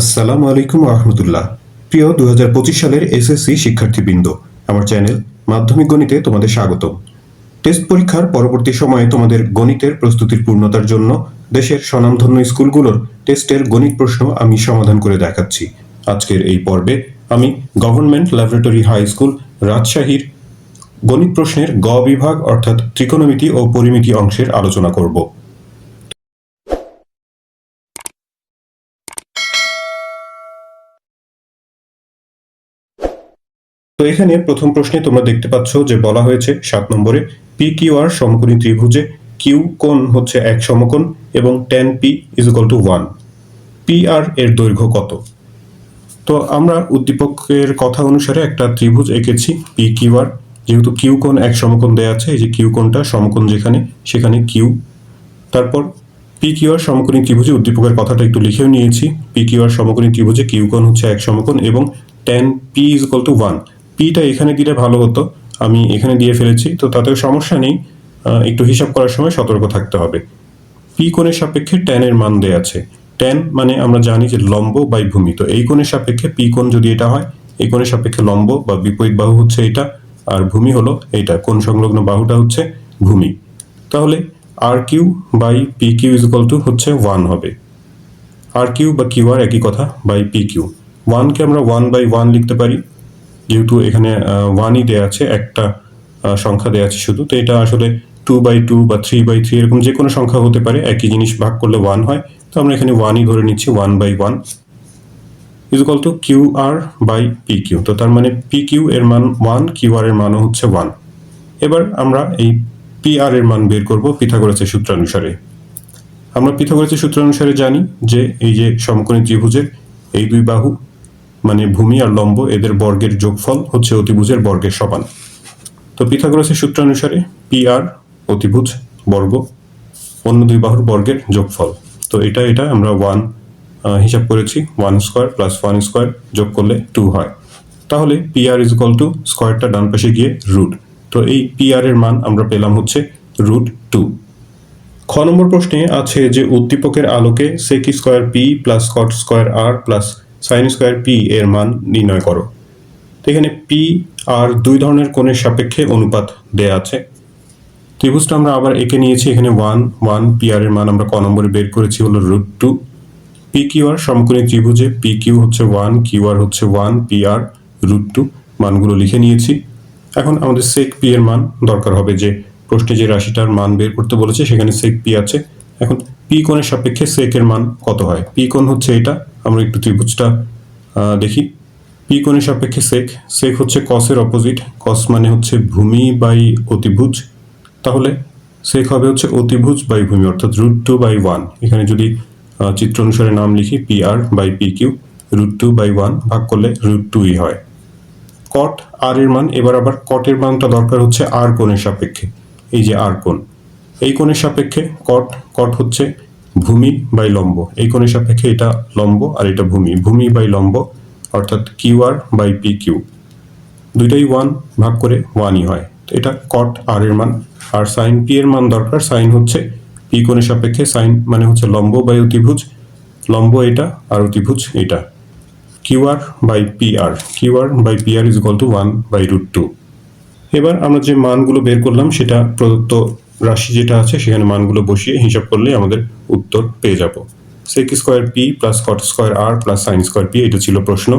আসসালামু আলাইকুম রহমতুল্লাহ। প্রিয় দু হাজার পঁচিশ সালের এসএসসি শিক্ষার্থীবৃন্দ, আমার চ্যানেল মাধ্যমিক গণিতে তোমাদের স্বাগত টেস্ট পরীক্ষার পরবর্তী সময়ে তোমাদের গণিতের প্রস্তুতির পূর্ণতার জন্য দেশের স্বনামধন্য স্কুলগুলোর টেস্টের গণিত প্রশ্ন আমি সমাধান করে দেখাচ্ছি। আজকের এই পর্বে আমি গভর্নমেন্ট ল্যাবরেটরি হাই স্কুল রাজশাহীর গণিত প্রশ্নের গ বিভাগ অর্থাৎ ত্রিকোণমিতি ও পরিমিতি অংশের আলোচনা করব। তো এখানে প্রথম প্রশ্নে তোমরা দেখতে পাচ্ছ যে বলা হয়েছে সাত নম্বরে পি কিউ আর সমকোণী ত্রিভুজে কিউ কোণ হচ্ছে এক সমকোণ এবং tan P is equal to one. P R এর দৈর্ঘ্য কত? তো আমরা উদ্দীপকের কথা অনুসারে একটা ত্রিভুজ এঁকেছি পি কিউ আর। যেহেতু কিউ কোণ এক সমকোণ দেওয়া আছে, এই যে কিউ কোণটা সমকোণ যেখানে, সেখানে কিউ। তারপর পি কিউ আর সমকোণী ত্রিভুজে উদ্দীপকের কথাটা একটু লিখেও নিয়েছি। পি কিউ আর সমকোণী ত্রিভুজে কিউ কোণ হচ্ছে এক সমকোণ এবং tan P is equal to one. পিটা এখানে দিলে ভালো হতো। আমি এখানে দিয়ে ফেলেছি, তো তাতেও সমস্যা নেই। একটু হিসাব করার সময় সতর্ক থাকতে হবে। পি কোণের সাপেক্ষে ট্যানের মান দেয়া আছে। ট্যান মানে আমরা জানি যে লম্ব বাই ভূমি। তো এই কোণের সাপেক্ষে পি কোণ যদি এটা হয়, এই কোণের সাপেক্ষে লম্ব বা বিপরীত বাহু হচ্ছে এটা, আর ভূমি হলো এইটা। কোণ সংলগ্ন বাহুটা হচ্ছে ভূমি। তাহলে R Q by P Q is to হচ্ছে ওয়ান হবে। আর কিউ বা কিউ আর একই কথা, বাই পি কিউ। ওয়ানকে আমরা ওয়ান বাই ওয়ান লিখতে পারি। যেহেতু এখানে ওয়ানই দেওয়া আছে, একটা সংখ্যা দেওয়া আছে শুধু। তো এটা আসলে টু বাই টু বা থ্রি বাই থ্রি এরকম যে কোনো সংখ্যা হতে পারে, একই জিনিস ভাগ করলে ওয়ান হয়। তো আমরা এখানে ওয়ানই ধরে নিচ্ছি one by one is equal to Q R by P Q তো তার মানে পি কিউ এর মান ওয়ান কিউ আর এর মানও হচ্ছে ওয়ান এবার আমরা এই পি আর এর মান বের করব পিথাগোরাসের সূত্রানুসারে। আমরা পিথাগোরাসের সূত্রানুসারে জানি যে এই যে সমকোণী ত্রিভুজের এই দুই বাহু মানে ভূমি আর লম্ব এদের বর্গের যোগফল হচ্ছে অতিভুজের বর্গের সমান। তো পিথাগোরাসের সূত্রানুসারে পি আর অতিভুজ বর্গ অন্য দুই বাহুর বর্গের যোগফল। তো এটা এটা আমরা ওয়ান হিসাব করেছি one square plus one square যোগ করলে টু হয়। তাহলে P R is equal to স্কোয়ারটা ডান পাশে গিয়ে রুট তো এই পি আর এর মান আমরা পেলাম হচ্ছে রুট টু খ নম্বর প্রশ্নে আছে যে উদ্দীপকের আলোকে sec square P plus cot square R plus sine square P এর মান নির্ণয় করো। তো এখানে পি আর দুই ধরনের কোণের সাপেক্ষে অনুপাত দেয়া আছে। ত্রিভুজটা আমরা আবার এঁকে নিয়েছি, এখানে ওয়ান ওয়ান পি আর এর মান আমরা ক নম্বরে বের করেছি হলো root two P Q R সমকোণী ত্রিভুজে পি কিউ হচ্ছে ওয়ান কিউ আর হচ্ছে one P R root two মানগুলো লিখে নিয়েছি। এখন আমাদের সেক পি এর মান দরকার হবে যে প্রশ্নে যে রাশিটার মান বের করতে বলেছে সেখানে সেক পি আছে। এখন পি কোণের সাপেক্ষে সেক এর মান কত হয়? পি কোণ হচ্ছে এটা আমরা একটু ত্রিভুজটা দেখি। পি কোণের সাপেক্ষে সেক সেক হচ্ছে কসের অপোজিট কস মানে হচ্ছে ভূমি বাই অতিভুজ। তাহলে সেক হবে হচ্ছে অতিভুজ বাই ভূমি, অর্থাৎ রুট টু বাই ওয়ান এখানে যদি চিত্র অনুসারে নাম লিখি P R by P Q root two by one ভাগ করলে রুট টুই হয়। কট আর এর মান, এবার আবার কটের মানটা দরকার হচ্ছে আর কোণের সাপেক্ষে, এই যে আর কোণ। এই কোণের সাপেক্ষে কট কট হচ্ছে ভূমি বাই লম্ব। এই কোণের সাপেক্ষে এটা লম্ব আর এটা ভূমি। ভূমি বাই লম্ব, অর্থাৎ Q R by P Q দুইটাই ওয়ান ভাগ করে ওয়ানই হয়। তো এটা কট আর এর মান। আর সাইন পি এর মান দরকার। সাইন হচ্ছে পি কোণের সাপেক্ষে সাইন মানে হচ্ছে লম্ব বাই অতিভুজ। লম্ব এটা আর অতিভুজ এটা। Q R by P R Q R by P R is equal to one by root two এবার আমরা যে মানগুলো বের করলাম, সেটা প্রদত্ত রাশি যেটা আছে, সেখানে মানগুলো বসিয়ে হিসাব করলে আমাদের উত্তর পেয়ে যাব। Sec square P plus cot square R plus sine square P এটা ছিল প্রশ্ন।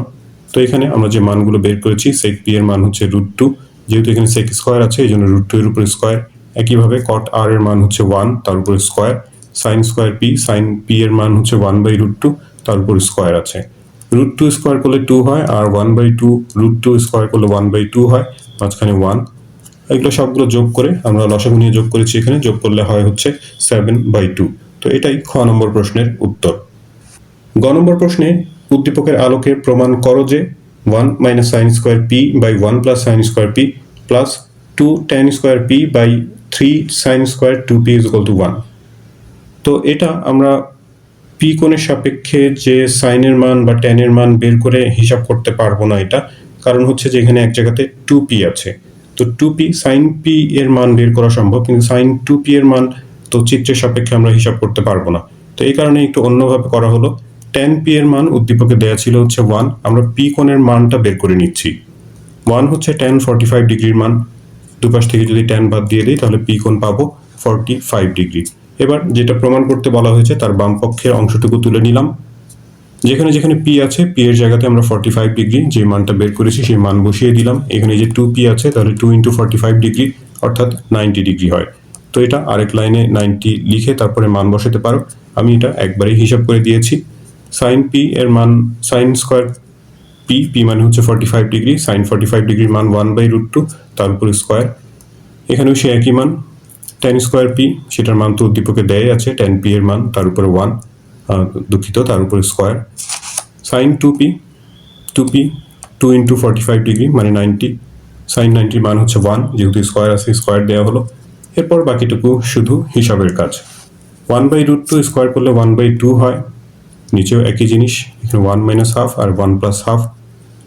তো এখানে আমরা যে মানগুলো বের করেছি সেক পি এর মান হচ্ছে রুট টু যেহেতু এখানে সেক স্কোয়ার আছে, এই জন্য রুট টু এর উপর স্কোয়ার একইভাবে কট আর এর মান হচ্ছে ওয়ান তার উপর square sine square P sine P এর মান হচ্ছে ওয়ান বাই রুট টু তার উপর স্কোয়ার আছে। রুট টু স্কোয়ার করলে টু হয়, আর one by two root two square করলে ওয়ান বাই টু হয়, মাঝখানে ওয়ান এগুলো সবগুলো যোগ করে, আমরা লসাগু নিয়ে যোগ করেছি এখানে, যোগ করলে হয় হচ্ছে সেভেন বাই টু তো এটাই খ নম্বর প্রশ্নের উত্তর। গ নম্বর প্রশ্নে উদ্দীপকের আলোকে প্রমাণ করো যে one minus sine square P by one plus sine square P plus two tan square P by three sine square two P is equal to one তো এটা আমরা পি কোণের সাপেক্ষে যে সাইনের মান বা টেনের মান বের করে হিসাব করতে পারব না এটা। কারণ হচ্ছে যে এখানে এক জায়গাতে টু পি আছে। তো টু পি সাইন পি এর মান বের করা সম্ভব, কিন্তু সাইন টু পি এর মান তো চিত্রের সাপেক্ষে আমরা হিসাব করতে পারব না। তো এই কারণে একটু অন্যভাবে করা হলো। টেন পি এর মান উদ্দীপকে দেওয়া ছিল হচ্ছে ওয়ান আমরা পি কোণের মানটা বের করে নিচ্ছি। ওয়ান হচ্ছে টেন ফর্টি ফাইভ ডিগ্রির মান। দুপাশ থেকে যদি টেন বাদ দিয়ে দিই, তাহলে পি কোণ পাবো ফর্টি ফাইভ ডিগ্রি। এবার যেটা প্রমাণ করতে বলা হয়েছে, তার বাম পক্ষের অংশটুকু তুলে নিলাম। যেখানে যেখানে পি আছে পি এর জায়গাতে আমরা ফর্টি ফাইভ ডিগ্রি যে মানটা বের করেছি সেই মান বসিয়ে দিলাম। এখানে যে টু পি আছে, তাহলে two into forty five degree অর্থাৎ নাইনটি ডিগ্রি হয়। তো এটা আরেক লাইনে নাইনটি লিখে তারপরে মান বসাতে পারো। আমি এটা একবারেই হিসাব করে দিয়েছি। সাইন পি এর মান সাইন স্কোয়ার পি পি মানে হচ্ছে forty five degree sine forty five ডিগ্রির মান ওয়ান বাই রুট টু তার উপরে স্কোয়ার এখানেও সে একই মান। টেন স্কোয়ার পি সেটার মান তো উদ্দীপকে দেয় আছে টেন পি এর মান, তার উপরে ওয়ান দুঃখিত, তার উপরে square sine two P two P two into forty five degree মানে নাইনটি সাইন নাইনটির মান হচ্ছে ওয়ান যেহেতু স্কোয়ার আছে স্কোয়ার দেওয়া হলো। এরপর বাকিটুকু শুধু হিসাবের কাজ। One by root two square করলে ওয়ান বাই টু হয়। নিচেও একই জিনিস, এখানে ওয়ান মাইনাস হাফ আর ওয়ান প্লাস হাফ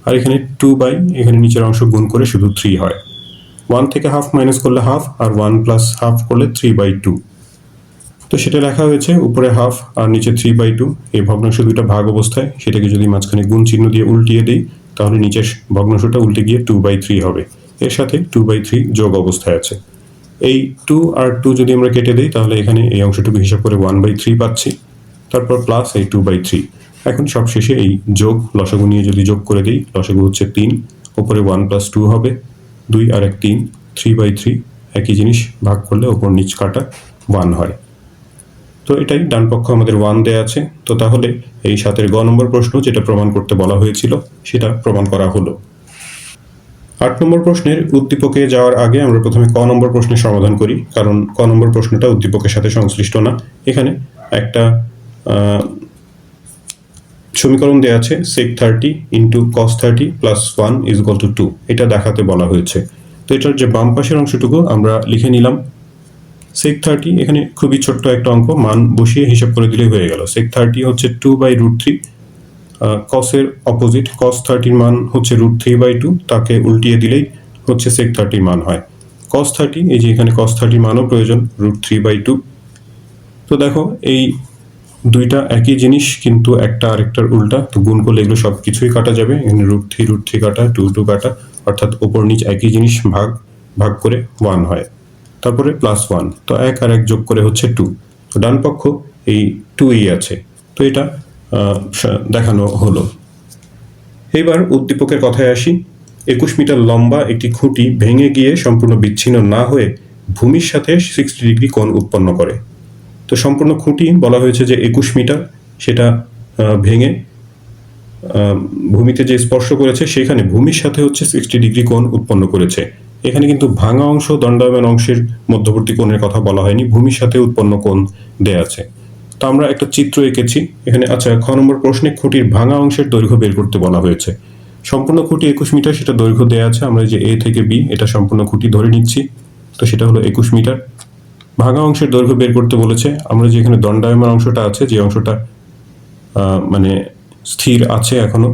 আর এখানে টু বাই এখানে নিচের অংশ গুণ করে শুধু থ্রি হয়। ওয়ান থেকে হাফ মাইনাস করলে হাফ আর ওয়ান প্লাস হাফ করলে থ্রি বাই টু তো সেটা লেখা হয়েছে উপরে হাফ আর নিচে থ্রি বাই টু এই ভগ্নাংশ দুইটা ভাগ অবস্থায়, সেটাকে যদি মাঝখানে গুণ চিহ্ন দিয়ে উল্টিয়ে দিই, তাহলে নিচের ভগ্নাংশটা উল্টে গিয়ে টু বাই থ্রি হবে। এর সাথে টু বাই থ্রি যোগ অবস্থায় আছে। এই টু আর টু যদি আমরা কেটে দিই, তাহলে এখানে এই অংশটুকু হিসাব করে ওয়ান বাই থ্রি পাচ্ছি। তারপর প্লাস এই টু বাই থ্রি এখন সব শেষে এই যোগ লসাগু নিয়ে যদি যোগ করে দিই, লসাগু হচ্ছে তিন, ওপরে ওয়ান প্লাস টু হবে। দুই আর এক তিন থ্রি বাই থ্রি একই জিনিস ভাগ করলে ওপর নিচ কাটা ওয়ান হয়। তো এটাই ডান পক্ষ আমাদের ওয়ান দেয়া আছে। তো তাহলে এই সাতের গ নম্বর প্রশ্ন যেটা প্রমাণ করতে বলা হয়েছিল, সেটা প্রমাণ করা হলো। আট নম্বর প্রশ্নের উদ্দীপকে যাওয়ার আগে আমরা প্রথমে ক নম্বর প্রশ্নের সমাধান করি, কারণ ক নম্বর প্রশ্নটা উদ্দীপকের সাথে সংশ্লিষ্ট না। এখানে একটা সমীকরণ দেওয়া আছে sec thirty into cos thirty plus one is equal to two এটা দেখাতে বলা হয়েছে। তো এটার যে বাম পাশের অংশটুকু আমরা লিখে নিলাম। সেক থার্টি এখানে খুবই ছোট্ট একটা অঙ্ক, মান বসিয়ে হিসাব করে দিলেই হয়ে গেল। সেক থার্টি হচ্ছে টু বাই রুট থ্রি কসের অপোজিট কস থার্টির মান হচ্ছে রুট থ্রি বাই টু তাকে উল্টিয়ে দিলেই হচ্ছে সেক থার্টির মান হয়। কস থার্টি এই যে এখানে কস থার্টির মানও প্রয়োজন রুট থ্রি বাই টু তো দেখো, এই দুইটা একই জিনিস, কিন্তু একটা আরেকটার উল্টা, তো গুণ করলে এগুলো সব কিছুই কাটা যাবে। এখানে রুট থ্রি রুট থ্রি কাটা টু টু কাটা, অর্থাৎ ওপর নিচ একই জিনিস ভাগ ভাগ করে ওয়ান হয়। তারপরে প্লাস ওয়ান তো এক আর এক যোগ করে হচ্ছে টু তো ডান পক্ষ এই টু ই আছে, তো এটা দেখানো হলো। এবার উদ্দীপকের কথায় আসি, একুশ মিটার লম্বা একটি খুঁটি ভেঙে গিয়ে সম্পূর্ণ বিচ্ছিন্ন না হয়ে ভূমির সাথে সিক্সটি ডিগ্রি কোণ উৎপন্ন করে। তো সম্পূর্ণ খুঁটি বলা হয়েছে যে একুশ মিটার, সেটা ভেঙে ভূমিতে যে স্পর্শ করেছে, সেখানে ভূমির সাথে হচ্ছে সিক্সটি ডিগ্রি কোণ উৎপন্ন করেছে। এখানে কিন্তু ভাঙা অংশ, দণ্ডায়মান অংশের মধ্যবর্তী কোণের কথা বলা হয়নি, ভূমির সাথে উৎপন্ন কোণ দেয়া আছে। তো আমরা একটা চিত্র এঁকেছি, এখানে আচ্ছা খ নম্বর প্রশ্নে খুঁটির ভাঙা অংশের দৈর্ঘ্য বের করতে বলা হয়েছে। সম্পূর্ণ খুঁটি একুশ মিটার, সেটা দৈর্ঘ্য দেয়া আছে, আমরা যে এ থেকে বি এটা সম্পূর্ণ খুঁটি ধরে নিচ্ছি। তো সেটা হলো একুশ মিটার। ভাঙা অংশের দৈর্ঘ্য বের করতে বলেছে, আমরা যে এখানে দণ্ডায়মান অংশটা আছে, যে অংশটা মানে স্থির আছে এখনও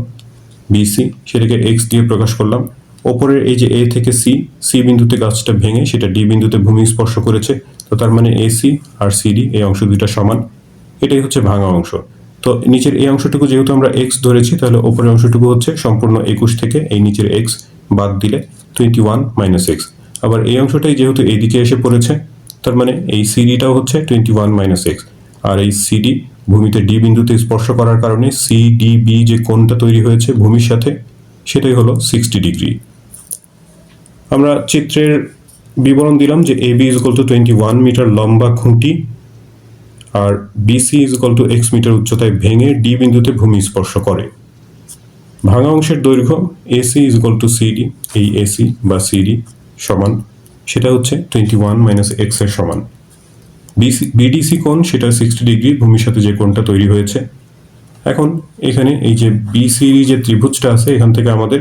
বিসি সেটাকে এক্স দিয়ে প্রকাশ করলাম। ওপরের এই যে এ থেকে সি সি বিন্দুতে গাছটা ভেঙে সেটা ডি বিন্দুতে ভূমি স্পর্শ করেছে, তো তার মানে এসি আর সিডি এই অংশ দুইটা সমান। এটাই হচ্ছে ভাঙা অংশ। তো নিচের এই অংশটুকু যেহেতু আমরা এক্স ধরেছি, তাহলে ওপরের অংশটুকু হচ্ছে সম্পূর্ণ একুশ থেকে এই নিচের এক্স বাদ দিলে টোয়েন্টি ওয়ান মাইনাস এক্স আবার এই অংশটাই যেহেতু এইদিকে এসে পড়েছে, তার মানে এই সিডিটাও হচ্ছে টোয়েন্টি ওয়ান মাইনাস এক্স আর এই সিডি ভূমিতে ডি বিন্দুতে স্পর্শ করার কারণে সি ডি বি যে কোণটা তৈরি হয়েছে ভূমির সাথে, সেটাই হলো সিক্সটি ডিগ্রি আমরা চিত্রের বিবরণ দিলাম যে A B is to twenty one metre লম্বা খুঁটি আর B C is to X metre উচ্চতায় ভেঙে ডি বিন্দুতে ভূমি স্পর্শ করে। ভাঙা অংশের দৈর্ঘ্য A C is to C D এই এসি বা সিডি সমান, সেটা হচ্ছে টোয়েন্টি ওয়ান মাইনাস এক্সের সমান। বিসি বিডিসি কোণ, সেটা সিক্সটি ডিগ্রি ভূমির সাথে যে কোণটা তৈরি হয়েছে। এখন এখানে এই যে বিসিডি যে ত্রিভুজটা আছে, এখান থেকে আমাদের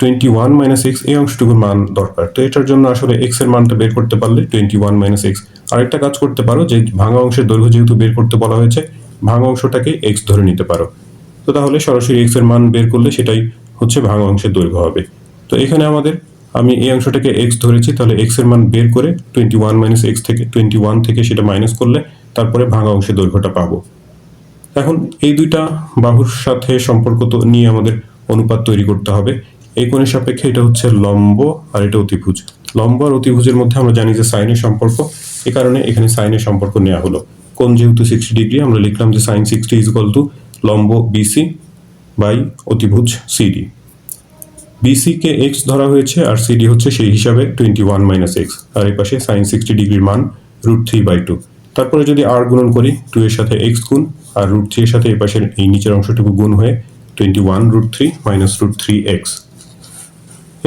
টোয়েন্টি ওয়ান মাইনাস এক্স এই অংশটুকুর মান দরকার। তো এটার জন্য আসলে এক্সের মানটা বের করতে পারলে টোয়েন্টি ওয়ান মাইনাস এক্স আরেকটা কাজ করতে পারো যে ভাঙা অংশের দৈর্ঘ্য যেহেতু বের করতে বলা হয়েছে, ভাঙা অংশটাকে এক্স ধরে নিতে পারো। তো তাহলে সরাসরি এক্সের মান বের করলে সেটাই হচ্ছে ভাঙা অংশের দৈর্ঘ্য হবে। তো এখানে আমাদের আমি এই অংশটাকে এক্স ধরেছি, তাহলে এক্সের মান বের করে টোয়েন্টি ওয়ান মাইনাস এক্স থেকে টোয়েন্টি ওয়ান থেকে সেটা মাইনাস করলে তারপরে ভাঙা অংশের দৈর্ঘ্যটা পাবো। এখন এই দুইটা বাহুর সাথে সম্পর্ক তো নিয়ে আমাদের অনুপাত তৈরি করতে হবে। এই কোণের সাপেক্ষে এটা হচ্ছে লম্ব আর এটা অতিভুজ। লম্ব আর অতিভুজের মধ্যে আমরা জানি যে সাইনের সম্পর্ক। এ কারণে এখানে সাইনের সম্পর্ক নেওয়া হলো। কোণ যেহেতু সিক্সটি ডিগ্রি আমরা লিখলাম যে sine sixty is equal to লম্ব বিসি বাই অতিভুজ সিডি বিসি কে এক্স ধরা হয়েছে আর সিডি হচ্ছে সেই হিসাবে টোয়েন্টি ওয়ান মাইনাস এক্স আর এই পাশে সাইন সিক্সটি ডিগ্রির মান রুট থ্রি বাই টু তারপরে যদি আর গুণন করি টু এর সাথে এক্স গুণ আর রুট থ্রি এর সাথে এই পাশের এই নিচের অংশটুকু গুণ হয়ে twenty one root three minus root three X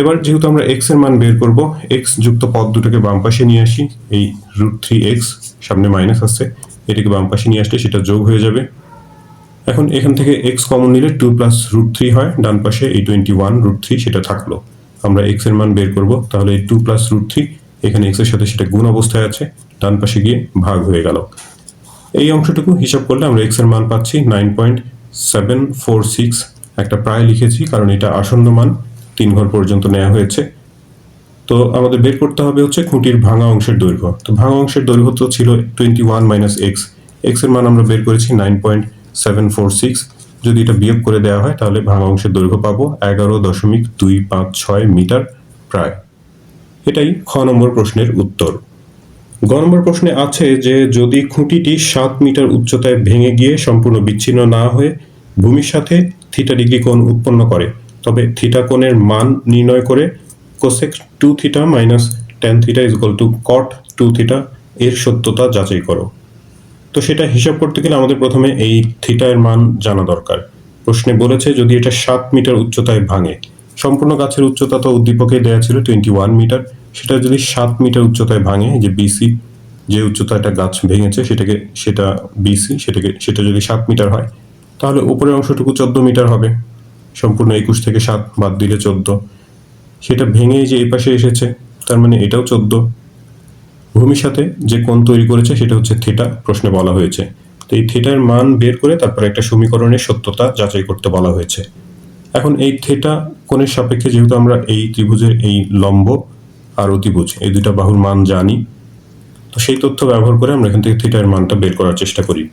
এবার যেহেতু আমরা এক্সের মান বের করব এক্স যুক্ত পদ দুটোকে বাম পাশে নিয়ে আসি, এই রুট থ্রি এক্স সামনে মাইনাস আসছে, এটাকে বাম পাশে নিয়ে আসলে সেটা যোগ হয়ে যাবে। এখন এখান থেকে এক্স কমন নিলে টু প্লাস রুট থ্রি হয়, ডান পাশে এই টোয়েন্টি ওয়ান রুট থ্রি সেটা থাকল। আমরা এক্সের মান বের করব, তাহলে এই টু প্লাস রুট থ্রি এখানে এক্সের সাথে সেটা গুণ অবস্থায় আছে, ডান পাশে গিয়ে ভাগ হয়ে গেল। এই অংশটুকু হিসাব করলে আমরা এক্সের মান পাচ্ছি nine point seven four six একটা প্রায় লিখেছি, কারণ এটা আসন্ন মান। তিন ঘর পর্যন্ত নেওয়া হয়েছে। তো আমাদের বের করতে হবে হচ্ছে খুঁটির ভাঙা অংশের দৈর্ঘ্য। তো ভাঙা অংশের দৈর্ঘ্য তো ছিল টোয়েন্টি ওয়ান মাইনাস এক্স এক্সের মান আমরা বের করেছি nine point seven four six যদি এটা বিয়োগ করে দেওয়া হয়, তাহলে ভাঙা অংশের দৈর্ঘ্য পাবো এগারো দশমিক দুই পাঁচ ছয় মিটার প্রায়। এটাই খ নম্বর প্রশ্নের উত্তর। গ নম্বর প্রশ্নে আছে যে, যদি খুঁটিটি সাত মিটার উচ্চতায় ভেঙে গিয়ে সম্পূর্ণ বিচ্ছিন্ন না হয়ে ভূমির সাথে থিটা ডিগ্রি কোণ উৎপন্ন করে তবে থিটা কোণের মান নির্ণয় করে cosec two theta minus tan theta is equal to cot two theta এর সত্যতা যাচাই করো। তো সেটা হিসাব করতে গেলে আমাদের প্রথমে এই থিটা এর মান জানা দরকার। প্রশ্নে বলেছে যদি এটা সাত মিটার উচ্চতায় ভাঙে, সম্পূর্ণ গাছের উচ্চতা তো উদ্দীপকে দেওয়া ছিল টোয়েন্টি ওয়ান মিটার। সেটা যদি সাত মিটার উচ্চতায় ভাঙে যে বিসি যে উচ্চতাটা গাছ ভেঙেছে সেটাকে, সেটা বিসি সেটাকে, সেটা যদি সাত মিটার হয়, তাহলে উপরের অংশটুকু চোদ্দ মিটার হবে। সম্পূর্ণ একুশ থেকে সাত বাদ দিলে চোদ্দ। সেটা ভেঙে যে এই পাশে এসেছে, তার মানে এটাও চোদ্দ। ভূমির সাথে যে কোণ তৈরি করেছে, সেটা হচ্ছে থিটা প্রশ্নে বলা হয়েছে। তো এই থিটার মান বের করে তারপরে একটা সমীকরণের সত্যতা যাচাই করতে বলা হয়েছে। এখন এই থিটা কোণের সাপেক্ষে যেহেতু আমরা এই ত্রিভুজের এই লম্ব আর অতিভুজ, এই দুটা বাহুর মান জানি, তো সেই তথ্য ব্যবহার করে আমরা এখান থেকে থিটার মানটা বের করার চেষ্টা করি।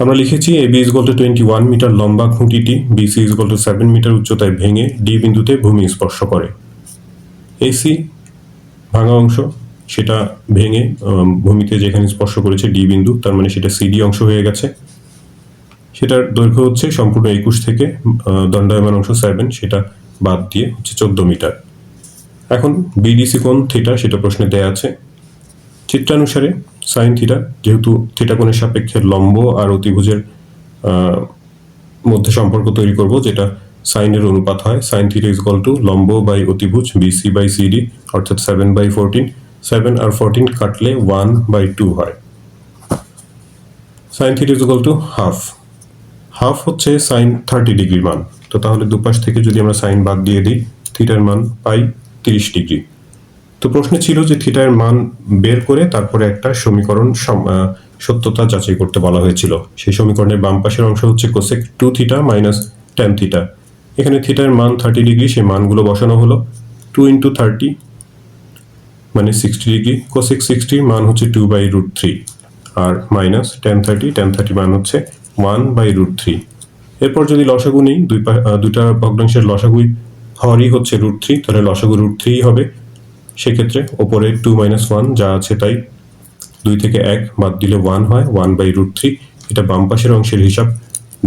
আমরা লিখেছি A B is to twenty one metre লম্বা খুঁটিটি B C is to seven metre উচ্চতায় ভেঙে ডি বিন্দুতে ভূমি স্পর্শ করে। এসি ভাঙা অংশ, সেটা ভেঙে ভূমিতে যেখানে স্পর্শ করেছে ডি বিন্দু, তার মানে সেটা সিডি অংশ হয়ে গেছে। সেটার দৈর্ঘ্য হচ্ছে সম্পূর্ণ একুশ থেকে দণ্ডায়মান অংশ সেভেন সেটা বাদ দিয়ে হচ্ছে চোদ্দ মিটার। এখন বিডিসি কোণ থিটা সেটা প্রশ্নে দেয়া আছে। চিত্রানুসারে সাইন থিটা, যেহেতু থিটা কোণের সাপেক্ষে লম্ব আর অতিভুজের মধ্যে সম্পর্ক তৈরি করব, যেটা সাইনের অনুপাত হয়। সাইন থিটা ইজ টু লম্ব বাই অতিভুজ বিসি বাই সিডি অর্থাৎ সেভেন বাই ফোরটিন সেভেন আর ফোরটিন কাটলে ওয়ান বাই টু হয়। Sine theta is to half half হচ্ছে সাইন থার্টি ডিগ্রির মান। তো তাহলে দুপাশ থেকে যদি আমরা সাইন বাদ দিয়ে দিই, থিটার মান পাই তিরিশ ডিগ্রি। তো প্রশ্ন ছিল যে থিটার মান বের করে তারপরে একটা সমীকরণ সম- সত্যতা যাচাই করতে বলা হয়েছিল। সেই সমীকরণের বাম পাশের অংশ হচ্ছে cosec two theta minus tan theta এখানে থিটার মান থার্টি ডিগ্রি সেই মানগুলো বসানো হলো। টু ইন্টু থার্টি মানে সিক্সটি ডিগ্রি কোসেক সিক্সটি মান হচ্ছে two by root three R minus tan thirty tan thirty মান হচ্ছে ওয়ান বাই রুট থ্রি এরপর যদি লসাগু নেই, দুই দুইটা ভগ্নাংশের লসাগুই হরই হচ্ছে রুট থ্রি তাহলে লসাগু রুট থ্রি হবে। সেক্ষেত্রে ওপরে টু মাইনাস ওয়ান যা আছে তাই দুই থেকে এক বাদ দিলে ওয়ান হয় ওয়ান বাই রুট থ্রি এটা বাম পাশের অংশের হিসাব।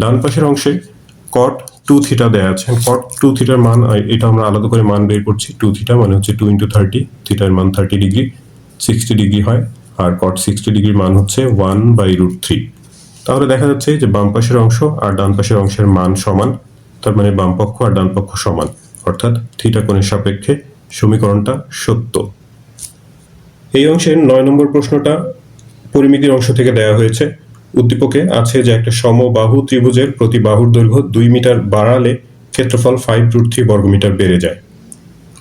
ডান পাশের অংশে কট টু থিটা দেয়া আছে। কট টু থিটার মান, এটা আমরা আলাদা করে মান বের করছি। টু থিটা মানে হচ্ছে টু ইন্টু থার্টি থিটার মান থার্টি ডিগ্রি সিক্সটি ডিগ্রি হয়। আর কট সিক্সটি ডিগ্রির মান হচ্ছে ওয়ান বাই রুট থ্রি তাহলে দেখা যাচ্ছে যে বাম পাশের অংশ আর ডান পাশের অংশের মান সমান। তার মানে বাম পক্ষ আর ডান পক্ষ সমান। অর্থাৎ থিটা কোণের সাপেক্ষে সমীকরণটা সত্য। এই অংশের নয় নম্বর প্রশ্নটা পরিমিতির অংশ থেকে দেয়া হয়েছে। উদ্দীপকে আছে যে একটা সমবাহু ত্রিভুজের প্রতি বাহুর দৈর্ঘ্য দুই মিটার বাড়ালে ক্ষেত্রফল ফাইভ রুট থ্রি বর্গমিটার বেড়ে যায়।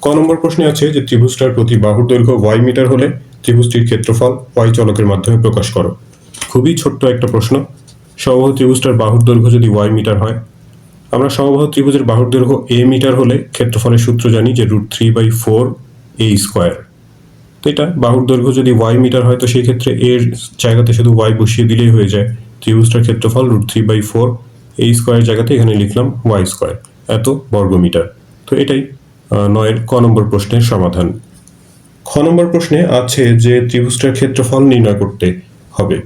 ক নম্বর প্রশ্নে আছে যে ত্রিভুজটার প্রতি বাহুর দৈর্ঘ্য ওয়াই মিটার হলে ত্রিভুজটির ক্ষেত্রফল ওয়াই চলকের মাধ্যমে প্রকাশ করো। খুবই ছোট্ট একটা প্রশ্ন। সমবাহু ত্রিভুজটার বাহুর দৈর্ঘ্য যদি ওয়াই মিটার হয় আমরা সমবাহু ত্রিভুজের বাহুর দৈর্ঘ্য এ মিটার হলে ক্ষেত্রফলের সূত্র জানি যে root three by four a square তো এটা বাহুর দৈর্ঘ্য যদি ওয়াই মিটার হয়, তো সেই ক্ষেত্রে এর জায়গাতে শুধু ওয়াই বসিয়ে দিলেই হয়ে যায়। ত্রিভুজটার ক্ষেত্রফল রুট থ্রি বাই ফোর এই স্কোয়ারের জায়গাতে এখানে লিখলাম ওয়াই স্কোয়ার এত বর্গমিটার তো এটাই নয়ের ক নম্বর প্রশ্নের সমাধান। খ নম্বর প্রশ্নে আছে যে ত্রিভুজটার ক্ষেত্রফল নির্ণয় করতে হবে।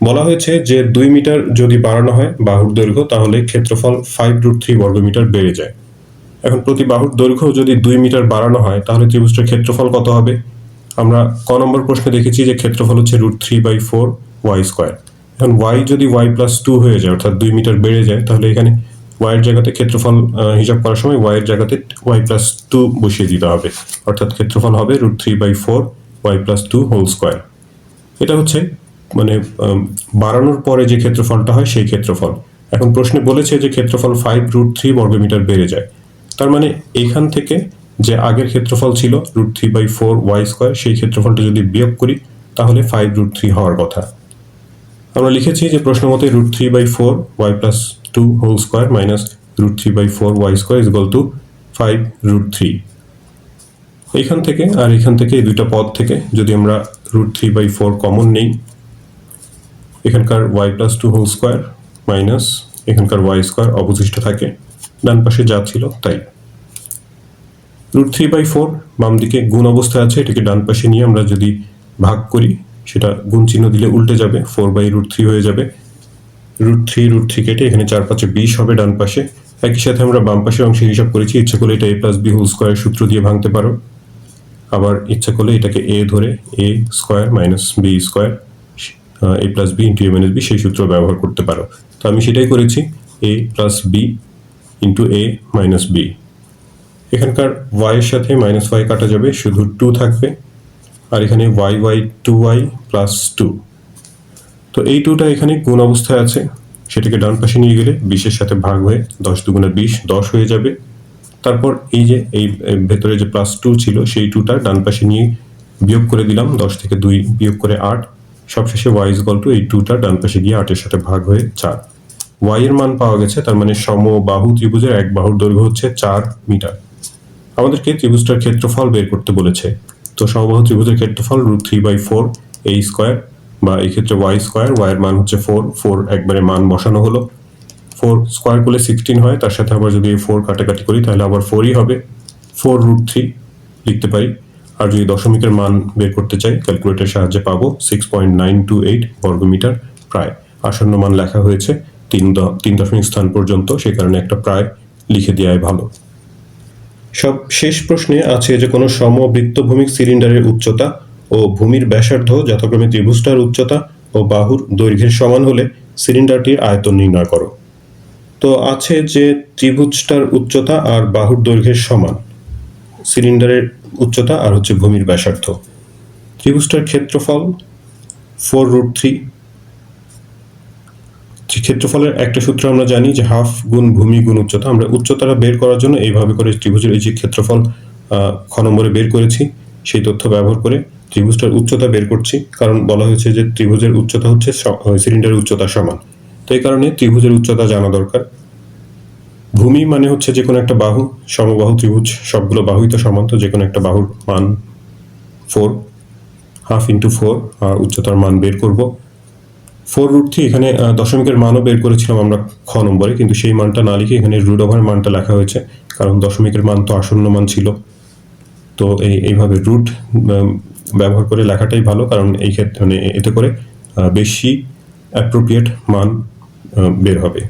বলা হয়েছে যে দুই মিটার যদি বাড়ানো হয় বাহুর দৈর্ঘ্য, তাহলে ক্ষেত্রফল ফাইভ রুট থ্রি বর্গমিটার বেড়ে যায়। এখন প্রতি বাহুর দৈর্ঘ্য যদি দুই মিটার বাড়ানো হয়, তাহলে ত্রিভুজটার ক্ষেত্রফল কত হবে? আমরা ক নম্বর প্রশ্নে দেখেছি যে ক্ষেত্রফল হচ্ছে root three by four y square এখন ওয়াই যদি ওয়াই প্লাস টু হয়ে যায়, অর্থাৎ দুই মিটার বেড়ে যায়, তাহলে এখানে ওয়াইয়ের জায়গাতে ক্ষেত্রফল হিসাব করার সময় ওয়াইয়ের জায়গাতে ওয়াই প্লাস টু বসিয়ে দিতে হবে। অর্থাৎ ক্ষেত্রফল হবে root three by four y plus two whole square এটা হচ্ছে মানে বাড়ানোর পরে যে ক্ষেত্রফলটা হয় সেই ক্ষেত্রফল। এখন প্রশ্নে বলেছে যে ক্ষেত্রফল ফাইভ রুট থ্রি বর্গমিটার বেড়ে যায়। তার মানে এইখান থেকে যে আগের ক্ষেত্রফল ছিল root three by four y square সেই ক্ষেত্রফলটা যদি বিয়োগ করি, তাহলে ফাইভ রুট থ্রি হওয়ার কথা। আমরা লিখেছি যে প্রশ্ন মতে root three by four y plus two whole square minus root three by four y square is to five root three এইখান থেকে আর এখান থেকে এই দুইটা পদ থেকে যদি আমরা root three by four common নেই এখানকার y plus two whole square minus এখানকার ওয়াই স্কোয়ার অবশিষ্ট থাকে। ডান পাশে যা ছিল তাই। রুট থ্রি বাই ফোর বাম দিকে গুণ অবস্থায় আছে, এটাকে ডান পাশে নিয়ে আমরা যদি ভাগ করি, সেটা গুণ চিহ্ন দিলে উল্টে যাবে ফোর বাই রুট থ্রি হয়ে যাবে। রুট থ্রি রুট থ্রি কেটে এখানে চার পাঁচে বিশ হবে ডান পাশে। একই সাথে আমরা বাম পাশের অংশে হিসাব করেছি, ইচ্ছা করলে এটা a plus b whole square সূত্র দিয়ে ভাঙতে পারো। আবার ইচ্ছা করলে এটাকে এ ধরে a square minus b square a plus b into a minus b সেই সূত্র ব্যবহার করতে পারো। তো আমি সেটাই করেছি a plus b into a minus b এখানকার ওয়াই এর সাথে মাইনাস ওয়াই কাটা যাবে, শুধু টু থাকবে, আর এখানে y y two y plus two তো এই টুটা এখানে কোন অবস্থায় আছে, সেটাকে ডান পাশে নিয়ে গেলে বিশের সাথে ভাগ হয়ে দশ দুগুণে বিশ, দশ হয়ে যাবে। তারপর এই যে, এই ভেতরে যে প্লাস টু ছিল, সেই টুটা ডান পাশে নিয়ে বিয়োগ করে দিলাম, দশ থেকে দুই বিয়োগ করে আট। সবশেষে ওয়াই ইজ টু এই টুটা ডান পাশে গিয়ে আটের সাথে ভাগ হয়ে চার। ওয়াই এর মান পাওয়া গেছে, তার মানে সমবাহু ত্রিভুজের এক বাহুর দৈর্ঘ্য হচ্ছে চার মিটার। আমাদেরকে ত্রিভুজটার ক্ষেত্রফল বের করতে বলেছে। তো সমবাহু ত্রিভুজের ক্ষেত্রফল রুট থ্রি বাই ফোর এই স্কোয়ার বা এই ক্ষেত্রে ওয়াই স্কোয়ার ওয়াই এর মান হচ্ছে ফোর ফোর একবারে মান বসানো হলো। ফোর স্কোয়ার করলে সিক্সটিন হয়, তার সাথে আবার যদি ফোর কাটাকাটি করি, তাহলে আবার ফোরই হবে। ফোর রুট থ্রি লিখতে পারি। আর যদি দশমিকের মান বের করতে চাই ক্যালকুলেটরের সাহায্যে পাবো six point nine two eight বর্গমিটার প্রায়। আসন্ন মান লেখা হয়েছে তিন তিন দশমিক স্থান পর্যন্ত সেই কারণে একটা প্রায় লিখে দেওয়াই ভালো। সব শেষ প্রশ্নে আছে যে কোনো সমবৃত্তভূমিক সিলিন্ডারের উচ্চতা ও ভূমির ব্যাসার্ধ, যথাক্রমে ত্রিভুজটার উচ্চতা ও বাহুর দৈর্ঘ্যের সমান হলে সিলিন্ডারটির আয়তন নির্ণয় করো। তো আছে যে ত্রিভুজটার উচ্চতা আর বাহুর দৈর্ঘ্যের সমান। সিলিন্ডারের উচ্চতা আর হচ্ছে ভূমির ব্যাসার্ধ ত্রিভুজটার ক্ষেত্রফল ফোর রুট থ্রি ক্ষেত্রফলের একটা সূত্র আমরা জানি যে হাফ গুণ ভূমি গুণ উচ্চতা। আমরা উচ্চতাটা বের করার জন্য এইভাবে করে ত্রিভুজের এই যে ক্ষেত্রফল আহ, খ নম্বরে বের করেছি সেই তথ্য ব্যবহার করে ত্রিভুজটার উচ্চতা বের করছি। কারণ বলা হয়েছে যে ত্রিভুজের উচ্চতা হচ্ছে সিলিন্ডারের উচ্চতা সমান। তো এই কারণে ত্রিভুজের উচ্চতা জানা দরকার। ভূমি মানে হচ্ছে যে কোনো একটা বাহু, সমবাহু, ত্রিভুজ, সবগুলো বাহুই তো সমান, তো যে কোনো একটা বাহুর মান ফোর হাফ ইন্টু ফোর আর উচ্চতার মান বের করব। ফোর রুট থ্রি এখানে দশমিকের মানও বের করেছিলাম আমরা খ নম্বরে, কিন্তু সেই মানটা না লিখে এখানে রুট ওভার মানটা লেখা হয়েছে, কারণ দশমিকের মান তো আসন্ন মান ছিল। তো এই, এইভাবে রুট ব্যবহার করে লেখাটাই ভালো, কারণ এই ক্ষেত্রে মানে এতে করে বেশি অ্যাপ্রোপ্রিয়েট মান বের হবে।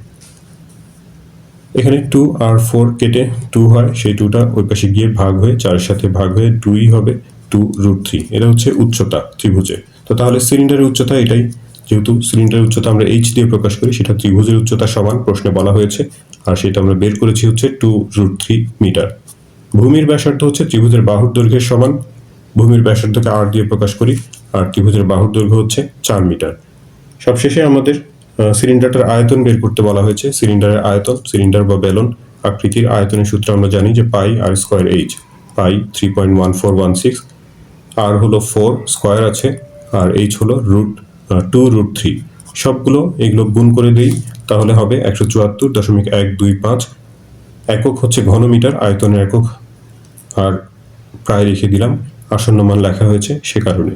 এখানে টু আর ফোর কেটে টু হয়, সেই টুটা ওই পাশে গিয়ে ভাগ হয়ে চারের সাথে ভাগ হয়ে টুই হবে টু রুট থ্রি এটা হচ্ছে উচ্চতা ত্রিভুজে। তো তাহলে সিলিন্ডারের উচ্চতা এটাই। যেহেতু সিলিন্ডারের উচ্চতা আমরা এইচ দিয়ে প্রকাশ করি, সেটা ত্রিভুজের উচ্চতা সমান, প্রশ্নে বলা হয়েছে। আর সেটা আমরা বের করেছি হচ্ছে টু রুট থ্রি মিটার ভূমির ব্যাসার্ধ হচ্ছে ত্রিভুজের বাহুর দৈর্ঘ্যের সমান। ভূমির ব্যাসার্ধকে আর দিয়ে প্রকাশ করি, আর ত্রিভুজের বাহুর দৈর্ঘ্য হচ্ছে চার মিটার সবশেষে আমাদের সিলিন্ডারটার আয়তন বের করতে বলা হয়েছে। সিলিন্ডারের আয়তন, সিলিন্ডার বা বেলন আকৃতির আয়তনের সূত্র আমরা জানি যে pi r square h. Pi three point one four one six, r হলো ফোর স্কোয়ার আছে, আর এইচ হলো রুট টু রুট থ্রি। সবগুলো এগুলো গুণ করে দিই, তাহলে হবে একশো চুয়াত্তর দশমিক এক দুই পাঁচ। একক হচ্ছে ঘনমিটার, আয়তনের একক, আর প্রায় রেখে দিলাম। আসন্ন মান লেখা হয়েছে সে কারণে।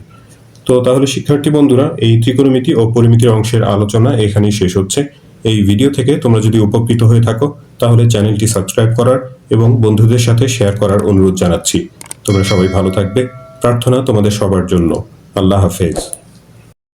তো তাহলে, শিক্ষার্থী বন্ধুরা, এই ত্রিকোণমিতি ও পরিমিতির অংশের আলোচনা এখানেই শেষ হচ্ছে। এই ভিডিও থেকে তোমরা যদি উপকৃত হয়ে থাকো, তাহলে চ্যানেলটি সাবস্ক্রাইব করার এবং বন্ধুদের সাথে শেয়ার করার অনুরোধ জানাচ্ছি। তোমরা সবাই ভালো থাকবে। প্রার্থনা তোমাদের সবার জন্য। আল্লাহ হাফেজ।